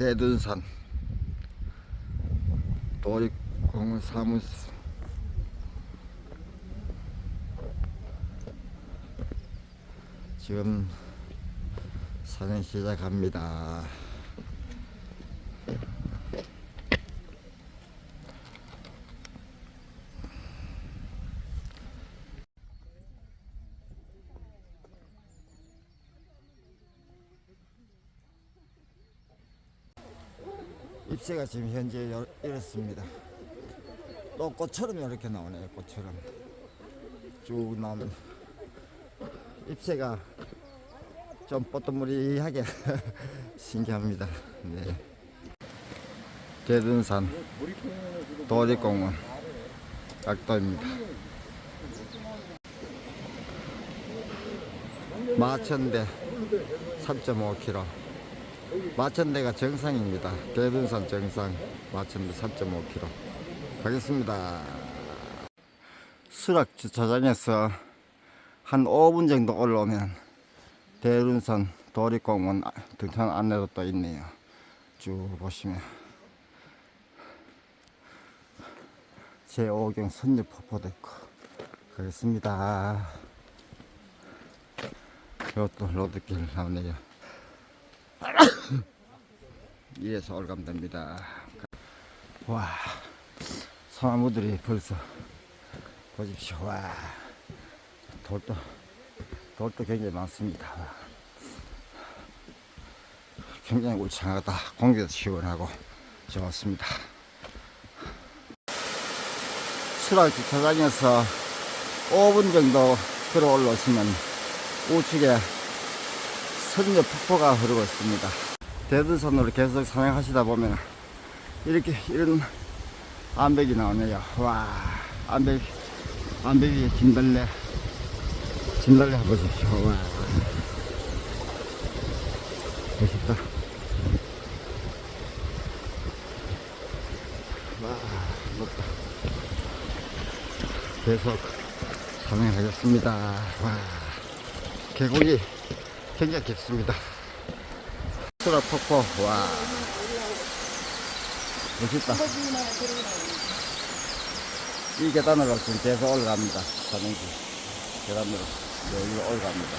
대둔산 도립공원 사무소 지금 산행 시작합니다. 잎새가 지금 현재 여- 이렇습니다. 또 꽃처럼 이렇게 나오네요. 꽃처럼 쭉 나오면 잎새가 좀 뽀또무리하게 신기합니다. 네. 대둔산 도립공원 각도입니다. 마천대 3.5km 마천대가 정상입니다. 대둔산 정상 마천대 3.5km 가겠습니다. 수락 주차장에서 한 5분 정도 올라오면 대둔산 도립공원 아- 등산 안내도 또 있네요. 쭉 보시면 제5경 선녀폭포도 있고 가겠습니다. 이것도 로드길 나오네요. 이에서 올감됩니다. 와, 소나무들이 벌써 보십시오. 와, 돌도 돌도 굉장히 많습니다. 와. 굉장히 울창하다. 공기도 시원하고 좋습니다. 수락 주차장에서 5분 정도 걸어 올라오시면 우측에 선녀 폭포가 흐르고 있습니다. 대두산으로 계속 산행하시다 보면 이렇게 이런 암벽이 나오네요. 와, 암벽, 암벽 위에 진달래, 진달래 보십시오. 와, 멋있다. 와, 높다. 계속 산행하겠습니다. 와, 계곡이 굉장히 깊습니다. 수락 폭포, 와. 멋있다. 이 계단으로 지금 계속 올라갑니다. 산행길. 계단으로 여기로 올라갑니다.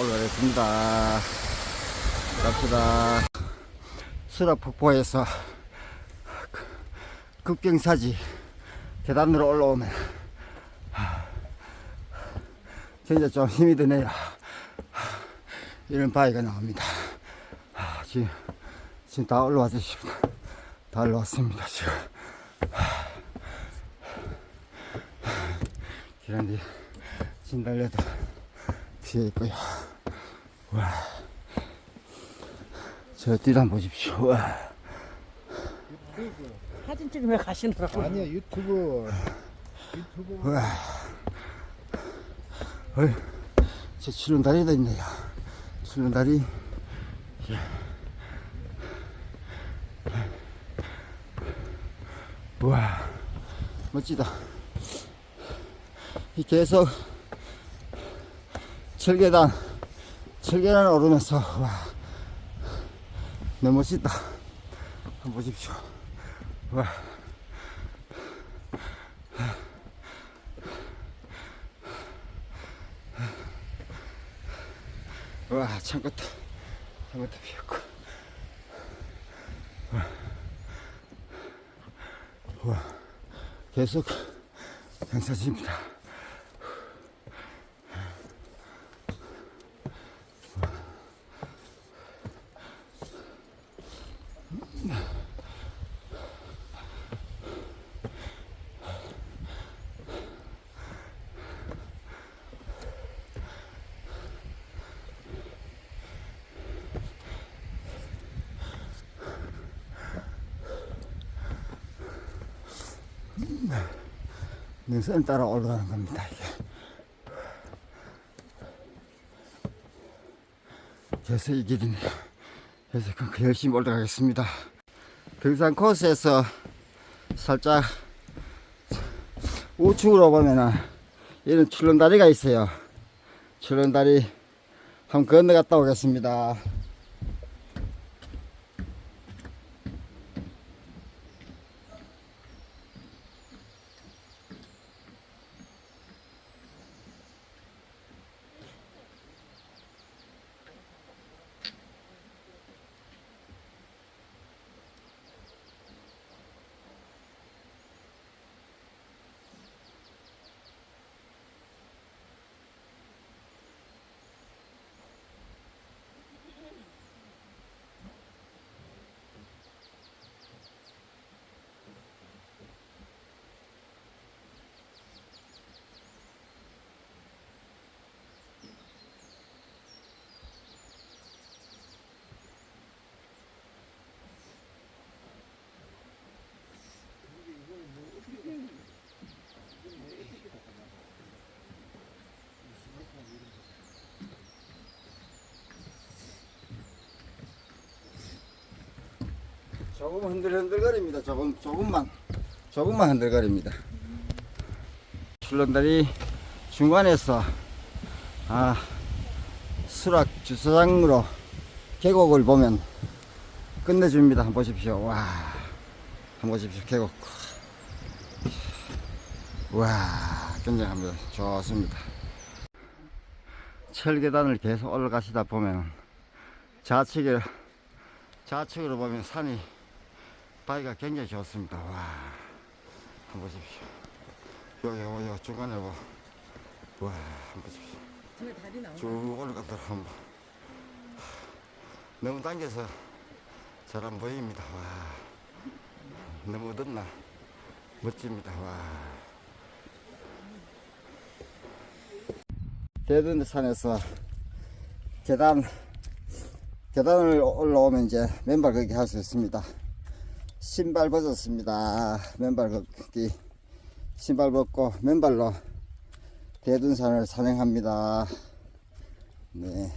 올라가겠습니다. 갑시다. 수락 폭포에서 급경사지 계단으로 올라오면 굉장히 좀 힘이 드네요. 이런 바위가 나옵니다. 아, 지금, 지금 다 올라왔습니다. 다 올라왔습니다, 지금. 기란 뒤 진달래도 피어 있고요. 와. 저 뒤도 한번 보십시오. 와. 사진 찍으며 가시느라고. 아니야 유튜브 유튜브 와. 어이, 저 출렁다리도 있네요. 출렁다리. 와, 멋지다. 이 계속 철계단, 철계단 오르면서, 와, 너무 멋있다. 한번 보십시오. 와. 와, 참것도, 참것도 피었고. 와, 와, 계속 장사집니다. 능선 따라 올라가는 겁니다, 이게. 그래서 이 길이네요. 그래서 그 열심히 올라가겠습니다. 등산 코스에서 살짝 우측으로 보면은 이런 출렁다리가 있어요. 출렁다리 한번 건너갔다 오겠습니다. 조금 흔들흔들거립니다. 조금 조금만 조금만 흔들거립니다. 출렁다리 중간에서 아 수락 주차장으로 계곡을 보면 끝내줍니다. 한번 보십시오. 와, 한번 보십시오. 계곡. 와, 굉장합니다. 좋습니다. 철계단을 계속 올라가시다 보면 좌측에 좌측으로 보면 산이 바위가 굉장히 좋습니다. 와, 한번 보십시오. 여기 여기 여기 중간에 뭐, 와, 한번 보십시오. 저기 다리 나오네. 쭉 올라가더라 한번. 너무 당겨서 잘 안 보입니다. 와, 너무 어둡나 멋집니다. 와. 대둔산에서 계단 계단을 올라오면 이제 맨발 걷기 할 수 있습니다. 신발 벗었습니다. 맨발 걷기 신발 벗고 맨발로 대둔산을 산행합니다. 네,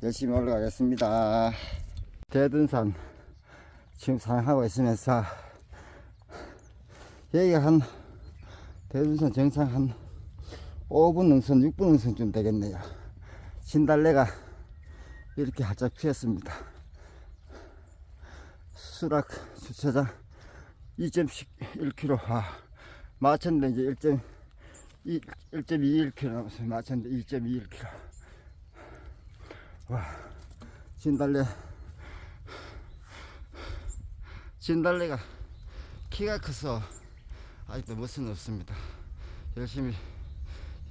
열심히 올라가겠습니다. 대둔산 지금 산행하고 있으면서 여기가 한 대둔산 정상 한 5분 능선, 6분 능선쯤 되겠네요. 진달래가 이렇게 활짝 피었습니다. 수락 주차장 2.1km. 아, 마천대 이제 1. 1.21km 남았어요. 마천대 2.21km. 와, 진달래. 진달래가 키가 커서 아직도 멋은 없습니다. 열심히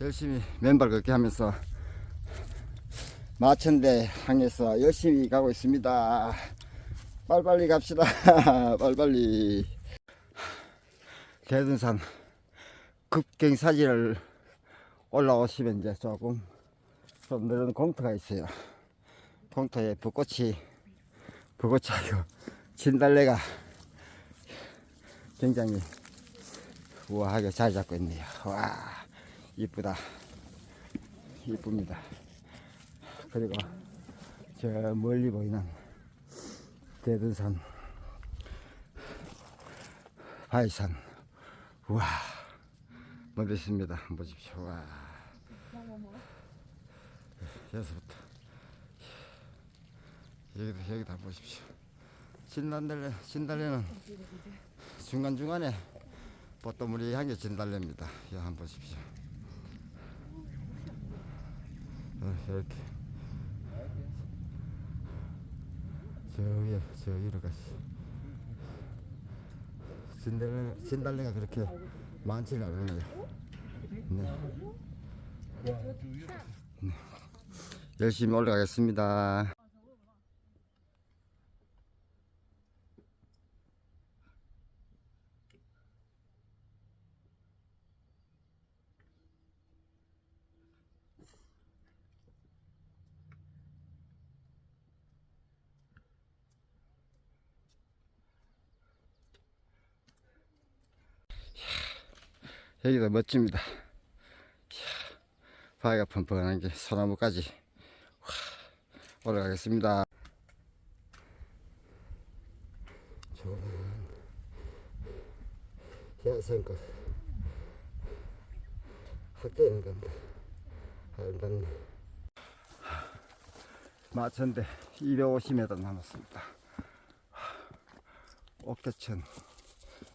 열심히 맨발 걷기 하면서 마천대 항해서 열심히 가고 있습니다. 빨리빨리 갑시다. 빨리빨리. 대둔산 급경사지를 올라오시면 이제 조금 좀 늘은 공터가 있어요. 공터에 벚꽃이 벚꽃이 아니고 진달래가 굉장히 우아하게 자리 잡고 있네요. 와. 이쁘다. 이쁩니다. 그리고 저 멀리 보이는 대둔산, 바위산. 우와, 멋있습니다. 보십시오. 와. 여기서부터. 여기도, 여기도 한번 보십시오. 진달래, 진달래는 중간 중간에 보또물이 향해 진달래입니다. 여기 한번 보십시오. 어, 이렇게 저기 저기로 가시 진달래 진달래가 그렇게 많지는 않네요. 네. 네. 열심히 올라가겠습니다. 여기도 멋집니다. 이야, 바위가 펀펀한 게 소나무까지 와, 올라가겠습니다. 저는 야생꽃 학교에 간다. 한단 마천대 250m 남았습니다. 옥계천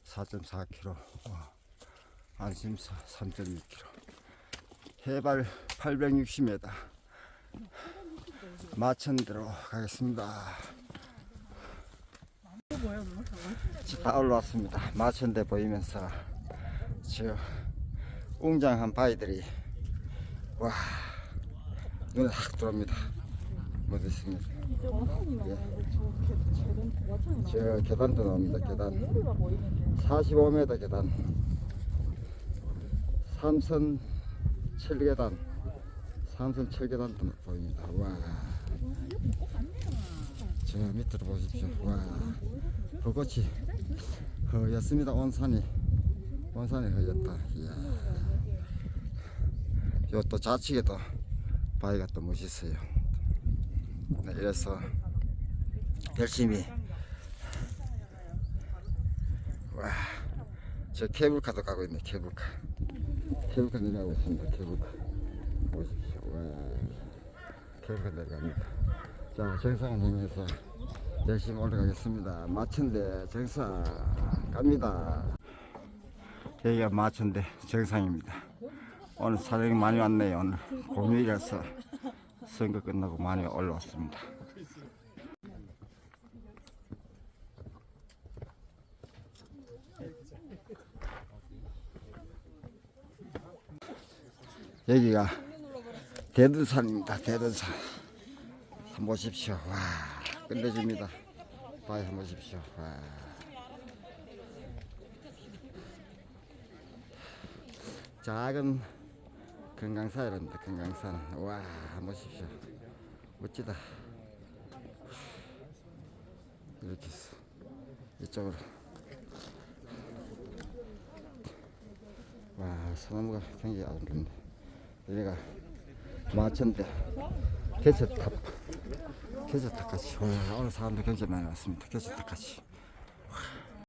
4.4km. 안심사 3.6km 해발 860m 마천대로 가겠습니다. 다 올라왔습니다. 마천대 보이면서 저 웅장한 바위들이 와 눈에 확 들어옵니다. 멋있습니다 저 계단도 나옵니다 계단. 45m 계단 삼선 7계단 삼선 7계단도 보입니다. 와. 저 밑으로 보십시오. 와. 벚꽃이 허였습니다. 온산이 온산이 허였다. 이야. 요또 좌측에도 바위가 또 멋있어요. 네, 이래서 열심히 와, 저 케이블카도 가고 있네, 케이블카. 케이블카 내려가고 있습니다, 케이블카. 보십시오. 와, 케이블카 내려갑니다. 자, 정상을 향해서 열심히 올라가겠습니다. 마천대 정상 갑니다. 여기가 마천대 정상입니다. 오늘 사람이 많이 왔네요. 오늘 공휴일이라서 선거 끝나고 많이 올라왔습니다. 여기가 대둔산입니다. 대둔산. 한번 보십시오. 와, 끝내줍니다. 봐요, 한번 보십시오. 와. 작은 금강산이랍니다. 금강산. 와, 한번 보십시오. 멋지다. 이렇게 해서 이쪽으로. 와, 소나무가 굉장히 아름답네. 여기가 마천대 같이. 와, 오늘 사람들 굉장히 많이 왔습니다. 같이.